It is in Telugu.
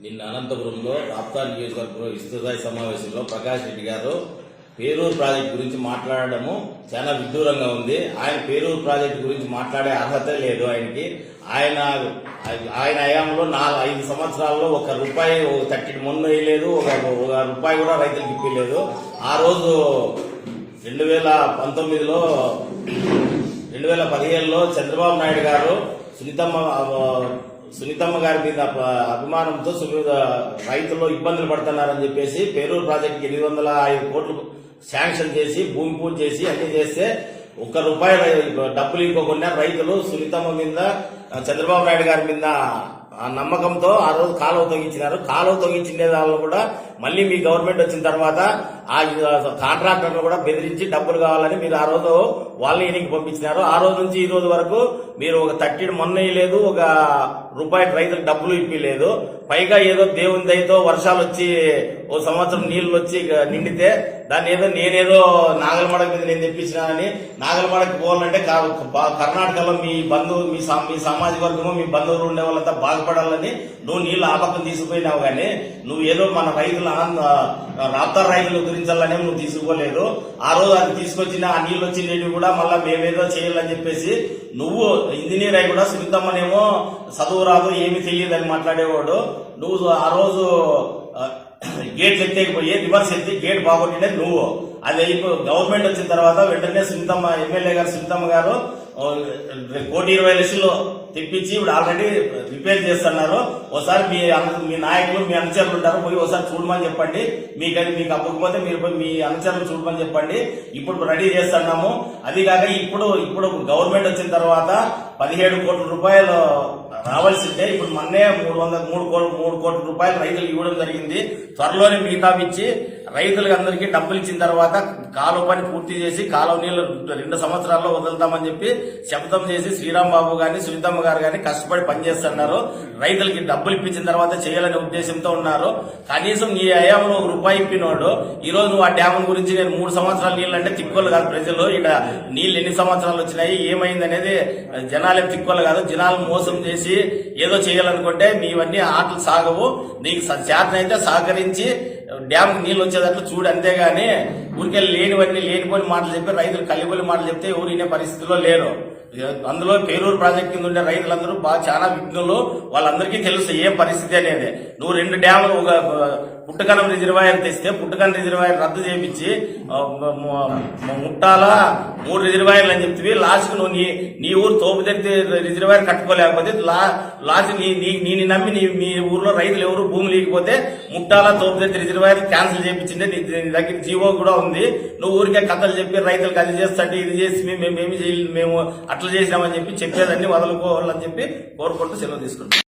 నిన్న అనంతపురంలో రాప్తా నియోజకవర్గంలో ఇస్తుదాయి సమావేశంలో ప్రకాష్ రెడ్డి గారు పేరూరు ప్రాజెక్ట్ గురించి మాట్లాడడము చాలా విదూరంగా ఉంది. ఆయన పేరూరు ప్రాజెక్ట్ గురించి మాట్లాడే అర్హత లేదు ఆయనకి. ఆయన ఆయన హయాంలో నాలుగు ఐదు సంవత్సరాల్లో ఒక రూపాయి ఒక థర్టీ మొన్న వేయలేదు ఒక ఒక రూపాయి కూడా రైతులకు ఇప్పలేదు ఆ రోజు రెండు వేల పంతొమ్మిదిలో రెండు వేల పదిహేనులో చంద్రబాబు నాయుడు గారు సునీతమ్మ సునీతమ్మ గారి మీద అభిమానంతో సునీత రైతులు ఇబ్బందులు పడుతున్నారని చెప్పేసి పేరూరు ప్రాజెక్టుకి ఎనిమిది వందల ఐదు కోట్లు శాంక్షన్ చేసి భూమి పూజ చేసి అన్ని చేస్తే ఒక్క రూపాయి డబ్బులు ఇవ్వకుండా రైతులు సునీతమ్మ మీద చంద్రబాబు నాయుడు గారి మీద ఆ నమ్మకంతో ఆ రోజు కాలువ తొగించినారు. కాలువ తొలగించిన వాళ్ళు కూడా మళ్ళీ మీ గవర్నమెంట్ వచ్చిన తర్వాత ఆ కాంట్రాక్టర్లు కూడా బెదిరించి డబ్బులు కావాలని మీరు ఆ రోజు వాళ్ళని ఈయనకి పంపించినారు. ఆ రోజు నుంచి ఈ రోజు వరకు మీరు ఒక థర్టీ మొన్న లేదు ఒక రూపాయి రైతులకు డబ్బులు ఇప్పలేదు. పైగా ఏదో దేవుని దయతో వర్షాలు వచ్చి ఓ సంవత్సరం నీళ్ళు వచ్చి ఇక నిండితే దాన్ని ఏదో నేనేదో నాగలమడక మీద నేను తెప్పించినానని నాగలమడకి పోవాలంటే బా- కర్ణాటకలో మీ బంధువు మీ మీ సామాజిక వర్గము మీ బంధువులు ఉండే వాళ్ళంతా బాగా బాగుపడాలని నువ్వు నీళ్ళు ఆ తీసుకుపోయినావు కానీ నువ్వు ఏదో మన రైతుల రాత రైతుల గురించాలనే నువ్వు తీసుకోలేదు ఆ రోజు అది తీసుకొచ్చిన ఆ నీళ్ళు వచ్చి కూడా మళ్ళీ మేమేదో చేయాలని చెప్పేసి నువ్వు ఇంజనీర్ అయి కూడా సునీతమ్మనేమో చదువు రాదు ఏమి తెలియదని మాట్లాడేవాడు. నువ్వు ఆ రోజు గేట్లు ఎత్తేకపోయి రివర్స్ ఎత్తి గేట్ బాగొట్టినది నువ్వు. అది అయిపో గవర్నమెంట్ వచ్చిన తర్వాత వెంటనే సునీతమ్మ ఎమ్మెల్యే గారు సునీతమ్మ గారు కోటి ఇరవై లక్షలు తెప్పించి ఇప్పుడు ఆల్రెడీ రిపేర్ చేస్తున్నారు. ఒకసారి మీ మీ నాయకులు మీ అనుచరులు ఉంటారు పోయి ఒకసారి చూడమని చెప్పండి. మీకు మీకు అప్పకపోతే మీరు పోయి మీ అనుచరులు చూడమని చెప్పండి. ఇప్పుడు రెడీ చేస్తున్నాము. అది కాక ఇప్పుడు ఇప్పుడు గవర్నమెంట్ వచ్చిన తర్వాత పదిహేడు కోట్ల రూపాయలు రావాల్సిందే. ఇప్పుడు మొన్నే మూడు వందల మూడు కోట్ల మూడు కోట్ల రూపాయలు రైతులకు ఇవ్వడం జరిగింది. త్వరలోనే మిగతా ఇచ్చి రైతులకు అందరికీ డబ్బులు ఇచ్చిన తర్వాత కాలువ పని పూర్తి చేసి కాలువ నీళ్ళు రెండు సంవత్సరాల్లో వదులుతామని చెప్పి శబ్దం చేసి శ్రీరామ్ బాబు గాని సునీతమ్మ గారు గాని కష్టపడి పనిచేస్తున్నారు. రైతులకి డబ్బులు ఇప్పించిన తర్వాత చేయాలనే ఉద్దేశంతో ఉన్నారు. కనీసం ఈ అయాంలో ఒక రూపాయి ఇప్పినోడు ఈ రోజు నువ్వు ఆ డ్యామ్ గురించి నేను మూడు సంవత్సరాలు నీళ్ళు అంటే తిక్కోలు కాదు ప్రజలు. ఇక్కడ నీళ్ళు ఎన్ని సంవత్సరాలు వచ్చినాయి ఏమైంది అనేది జనాలేం తిక్కోలు కాదు. జనాలు మోసం చేసి ఏదో చేయాలనుకుంటే మీవన్నీ ఆటలు సాగవు. నీకు చేతనైతే సహకరించి డ్యామ్ నీళ్ళు దాంట్లో చూడు అంతేగాని ఊరికే లేనివన్నీ లేనిపోని మాటలు చెప్పి రైతులు కలిపోని మాటలు చెప్తే ఎవరు వినే పరిస్థితిలో లేరు. అందులో పేరూరు ప్రాజెక్ట్ కింద ఉండే రైతులందరూ బాగా చాలా విఘ్నులు వాళ్ళందరికీ తెలుసు ఏం పరిస్థితి అనేది. నువ్వు రెండు డ్యాములు ఒక పుట్టకనం రిజర్వాయర్ తెస్తే పుట్టకనం రిజర్వాయర్ రద్దు చేయించి ముట్టాల మూడు రిజర్వాయర్లు అని చెప్తివి. లాస్ట్ నువ్వు నీ నీ ఊరు తోపుదెత్తి రిజర్వాయర్ కట్టుకోలేకపోతే లా లాస్ట్ నీ నీ నమ్మి నీ మీ ఊర్లో రైతులు ఎవరు భూమి లేకపోతే ముట్టాల తోపుదెత్తి రిజర్వాయర్ క్యాన్సిల్ చేయించింది నీ దగ్గర జీవో కూడా ఉంది. నువ్వు ఊరికే కథలు చెప్పి రైతులకు అది చేస్తాంటే ఇది చేసి మేము మేము ఏమి చేయాలి మేము అట్లా చేసినామని చెప్పి చెప్పేదాన్ని వదలుకోవాలని చెప్పి కోరుకుంటూ సెలవు తీసుకుంటాం